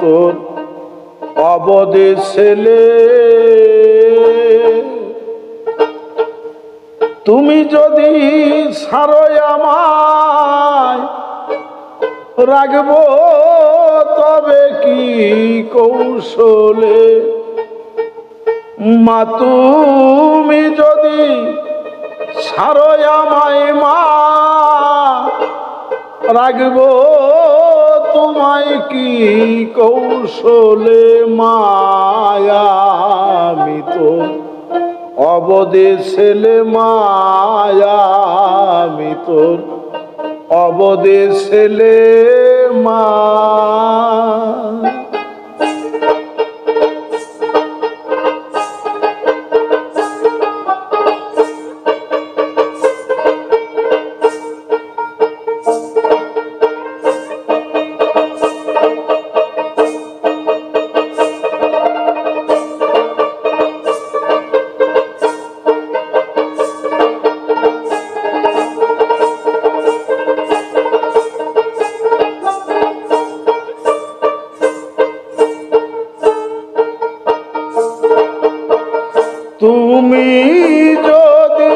তোর অবদে ছেলে। তুমি যদি সারয় আমায়, রাখব তবে কি কৌশলে? মা, তুমি যদি সারয় আমায়, মা, রাখব তোমায় কি কৌশলে মায়ামিত তো অবদে ছেলে তোর অবদে ছেলে মা তুমি যদি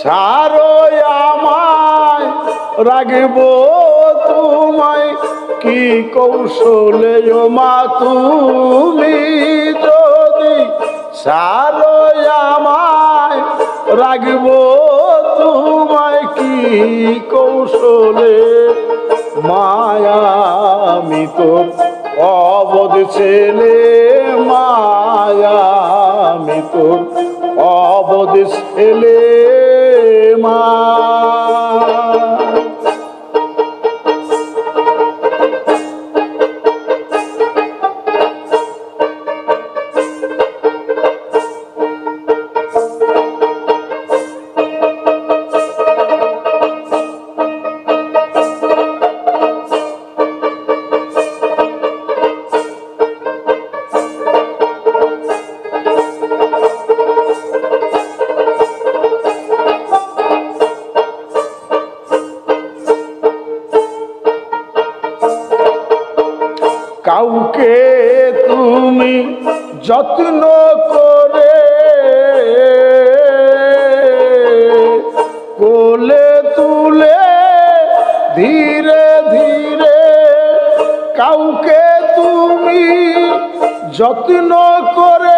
সারো আমায় রাখব তোমায়, কি কৌশলে মা, তুমি যদি সারো আমায় রাখব তোমায়, কি কৌশলে মায়ামি তোর অবধ ছেলে মায়ামি তোর অবদেশ এলে মা কাউকে তুমি যত্ন করে কোলে তুলে ধীরে ধীরে কাউকে তুমি যত্ন করে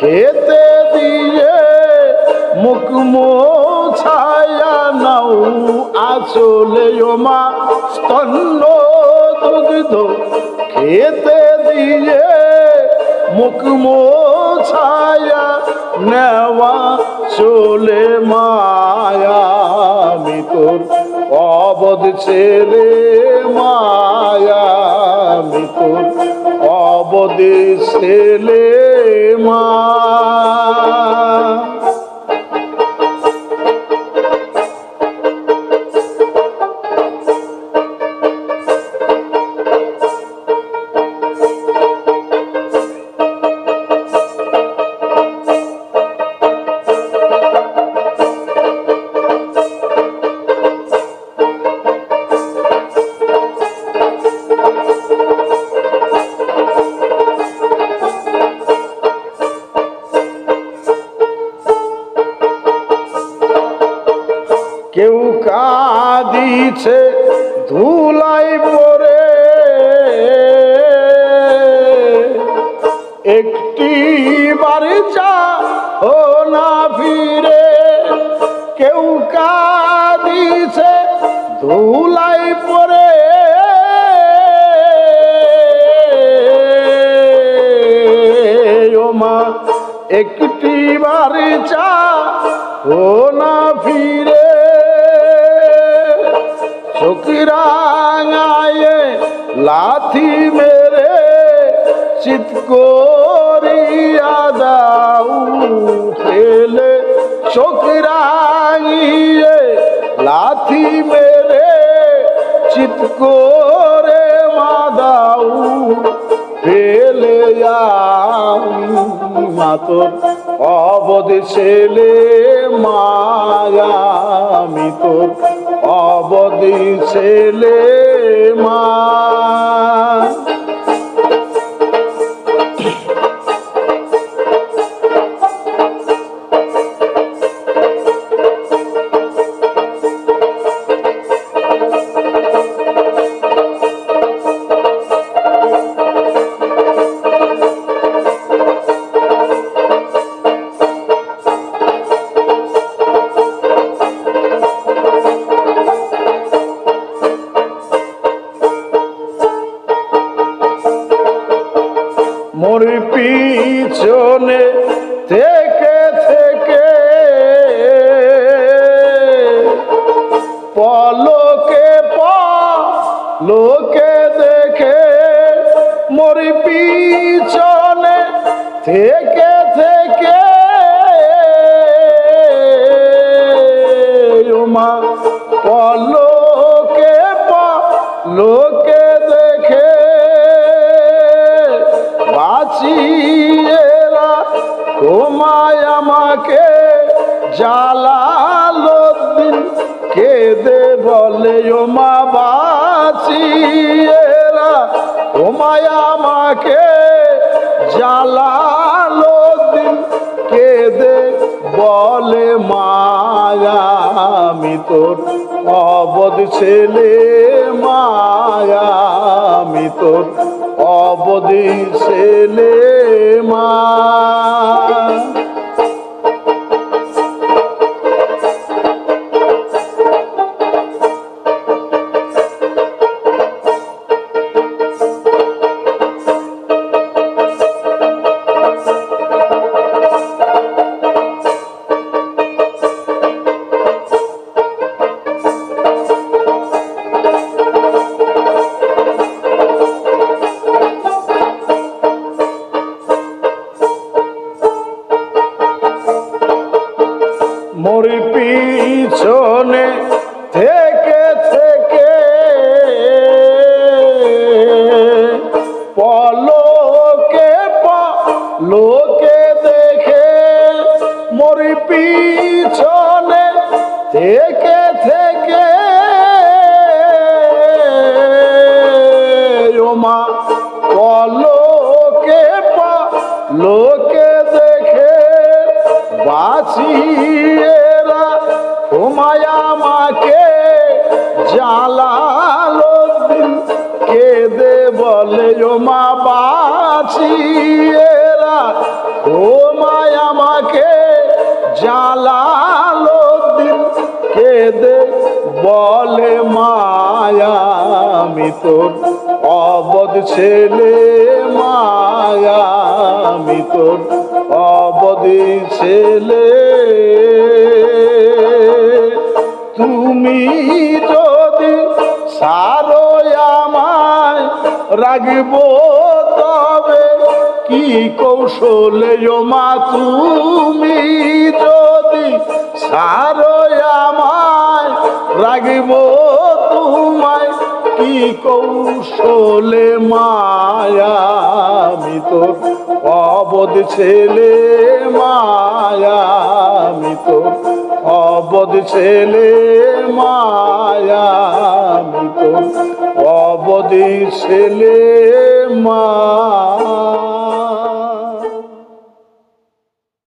খেতে দিয়ে মুখ ছায়া নাও। আসলে মা স্তন্য দুগ্ধ। খেতে দিয়ে মুখ ছায়া নেওয়া চলে মায়া। তোর অবধ ছেলে মায়া। তোর অবধ ছেলে মা কাঁদিছে ধুলাই পরে। একটি বারে চা ও না ফিরে, কেউ কাঁদিছে ধুলাই পরে। মা একটি বারে চা ও না ফিরে। চকিরাঙায়ে লাথি মেরে চিত করিয়া দাও ফেলে। লাথি মেরে চিত করে মা দাও মা তোর অবধি ছেলে মায়া আমি তোর অবধি ছেলে মা। পলকে লোকে দেখে মোর পিছনে থেকে থেকে। মা পলকে লোকে দেখে। বাঁচিয়েরা তোমায় আমাকে জ্বালালো বলে ও মা বাঁচিয়েরা তোমায় আমাকে জ্বালালো দিন। কেঁদে বলে, মায়া, আমি তোর অবধ ছেলে। মায়া, আমি তোর অবধি ছেলে। মোর পিছনে বাঁচিয়েরা তোমায় আমাকে জ্বালালো দিন। কেঁদে বলে, ও মা বাঁচিয়েরা তোমায় আমাকে জ্বালালো দিন। কেঁদে বলে, মায়া আমি তোর অবধ ছেলে মায়া আমি তোর অবধি ছেলে। তুমি যদি সারো আমায় রাখব তবে কি কৌশলে মা, তুমি যদি সারো আমায় রাখব তোমায় কৌশলে মায়া মিত? তোর অবধ ছেলে, মায়া মিত। তোর অবধ ছেলে, মায়া মিত। তোর অবধি ছেলে, মা